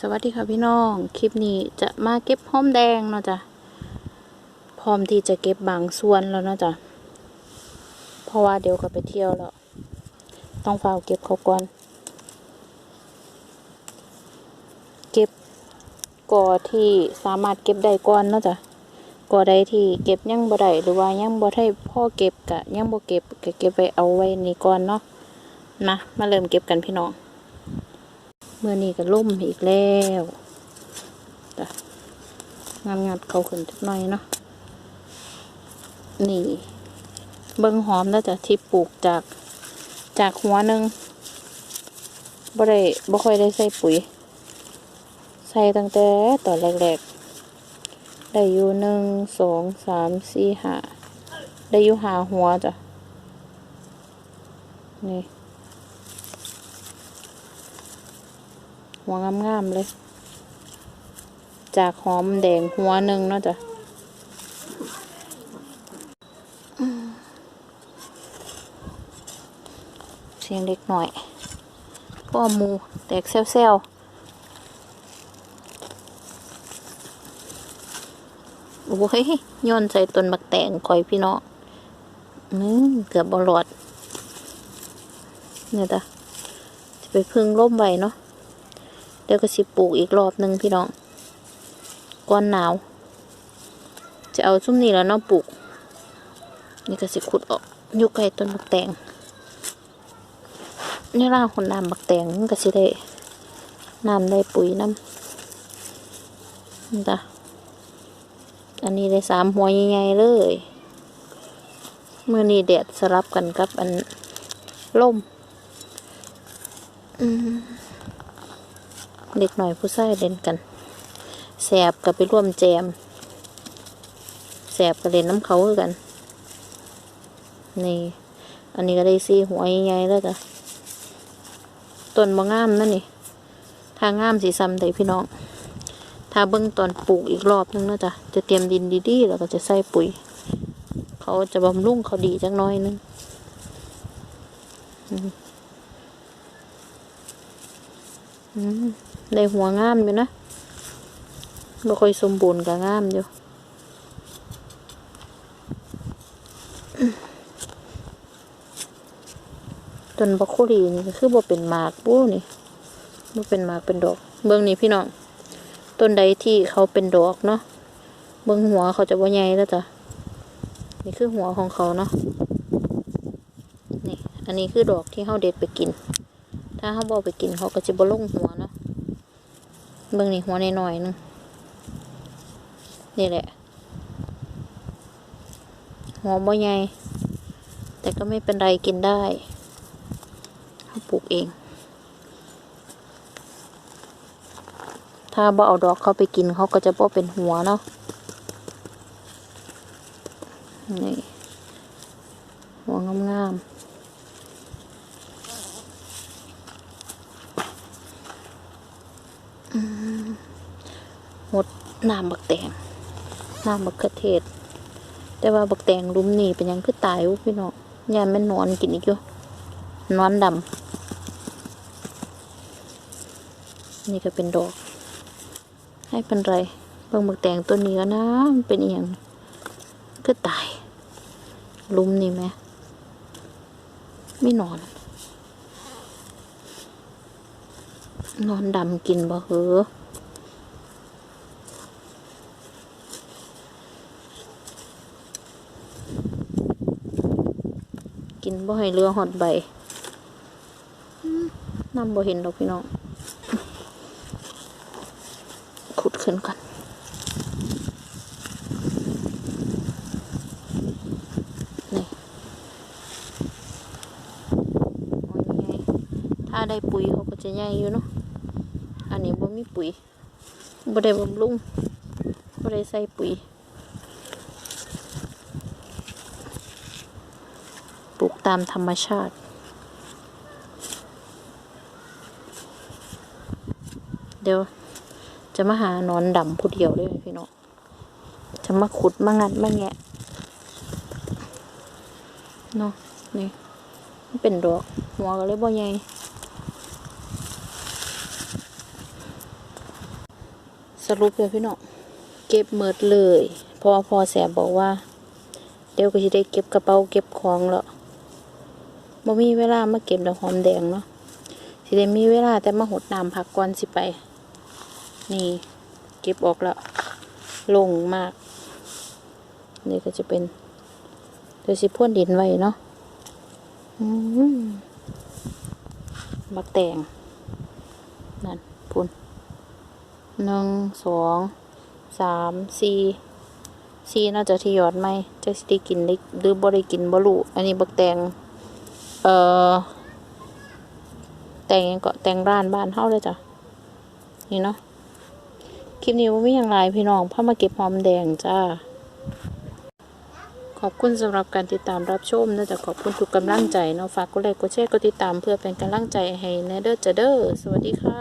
สวัสดีค่ะพี่น้อง คลิปนี้จะมาเก็บหอมแดงเนาะจ้ะ พร้อมที่จะเก็บบางส่วนแล้วเนาะจ้ะ เพราะว่าเดี๋ยวก็ไปเที่ยวแล้ว ต้องฝ้าเก็บเขาก่อน เก็บก่อที่สามารถเก็บได้ก่อนเนาะจ้ะก่อใดที่เก็บยังบ่ได้หรือว่ายังบ่ได้พ่อเก็บกะยังบ่เก็บก็เก็บไว้เอาไว้นี่ก่อนเนาะนะมาเริ่มเก็บกันพี่น้อง มื่อนี้ก็ล่มอีกแล้วจ้ะงามงัดเขาขึ้นจักหน่อยเนาะนี่ เบิ้งหอมแล้วจ้ะที่ปลูกจากจากหัวหนึ่งบ่ได้บ่ค่อยได้ใส่ปุ๋ย ใส่ตั้งแต่ตอนแรกๆ ได้อยู่หนึ่งสองสามสี่ห้าได้อยู่หาหัวจ้ะนี่ หัวงามๆเลย จากหอมแดงหัวหนึ่งเนาะจ้ะเสียงเล็กหน่อยพ่อมูแตกเซลๆโอ้ยโย่นใส่ต้นบักแตงคอยพี่น้องอืมเกือบบอลอดเนี่ยจ้ะจะไปพึ่งร่มไว้เนาะ เดี๋ยวก็สิปลูกอีกรอบหนึ่งพี่น้องก้อนหนาว จะเอาซุ้มนี้แล้วเนาะปลูก นี่ก็สิขุดออกอยู่ใกล้ต้นบักแตงนี่ล่าคนน้ำบักแตงก็สิได้น้ำได้ปุ๋ยน้ำนี่จ้ะอันนี้ได้สามหัวใหญ่ๆเลยเมื่อนี้แดดสลับกันกับอันล่มอืม เด็กหน่อยผู้ชายเล่นกันแสบกับไปร่วมแจมแสบกับเล่นน้ำเขาคือกัน นี่ อันนี้ก็ได้ซี่หัวใหญ่ๆแล้วจ้ะต้นบางงามนั่นนี่ทางงามสีซ้ำได้พี่น้องถ้าเบิ้งตอนปลูกอีกรอบนึงนะจ๊ะจะเตรียมดินดีๆแล้วก็จะใส่ปุ๋ย เขาจะบำรุงเขาดีจักน้อยนึงอืม อืม ได้หัวงามอยู่นะบ่ค่อยสมบูรณ์ก็งามอยู่ต้นบักคุรีนี่คือบ่เป็นหมากปู้นี่บ่เป็นหมากเป็นดอก เบิ่งนี่พี่น้องต้นใดที่เขาเป็นดอกเนาะเบิ่งหัวเขาจะบ่ใหญ่แล้วจ้ะนี่คือหัวของเขาเนาะนี่อันนี้คือดอกที่เฮาเด็ดไปกิน ถ้าเขาบอกไปกินเขาก็จะบลงหัวเนาะเบิ่งนี่หัวหน่อยนึงนี่แหละ หัวบ่ใหญ่แต่ก็ไม่เป็นไรกินได้เขาปลูกเอง ถ้าบ่เอาดอกเขาไปกินเขาก็จะบ่เป็นหัวเนาะ นี่ หัวงามๆ หด น้ำบักแตงน้ำบักกระเทศ แต่ว่าบักแตงลุมนี่เป็นยังคือตายวุพี่น้องยานแม่นอนกินอีกอยู่นอนดำนี่ก็เป็นดอก ให้เป็นไรเบิ่งบักแตงตัวนี้ก็นะมันเป็นอย่างคือตายลุมนี่ไหมไม่นอนนอนดำกินบ่เหรอ กินบ่ให้เรือหอดใบน้ำบ่เห็นดอกพี่น้อง ขุดขึ้นก่อนนี่ถ้าได้ปุ๋ยเขาก็จะใหญ่อยู่เนาะ อันนี้บ่มีปุ๋ยบ่ได้บำรุงบ่ได้ใส่ปุ๋ย ลูกตามธรรมชาติ เดี๋ยว จะมาหานอนดำผู้เดียวเลยพี่น้องจะมาขุดมางัดมาแงะเนาะนี่มันเป็นดอกหัวก็เลยบ่ใหญ่สรุปเลยพี่น้องเก็บเมิดเลยเพราะว่าพอแสบบอกว่า เดี๋ยวก็จะได้เก็บกระเป๋าเก็บของแล้ว บ่มีเวลามาเก็บดอกหอมแดงเนาะสิได้มีเวลาแต่มาหดน้ำพักก่อนสิไป นี่เก็บออกแล้วลงมาก นี่ก็จะเป็นเดี๋ยวสิพ่นดินไว้เนาะอืมบักแตงนั่นพุ่นหนึ่งสองสามสี่สี่น่าจะที่ยอดไหมจะสิกินได้หรือบ่ได้กินบ่รู้อันนี้บักแตง เอ่อแตงหยังก็แต่งร้านบ้านเฮาเลยจ้ะนี่เนาะคลิปนี้ว่าไม่อย่างไรพี่น้องพ่อมาเก็บหอมแดงจ้า ขอบคุณสำหรับการติดตามรับชมนะจ๊ะขอบคุณทุกกำลังใจเนาะฝากกดไลค์กดแชร์กดติดตามเพื่อเป็นกำลังใจให้แนเดอร์จะเดอร์สวัสดีค่ะ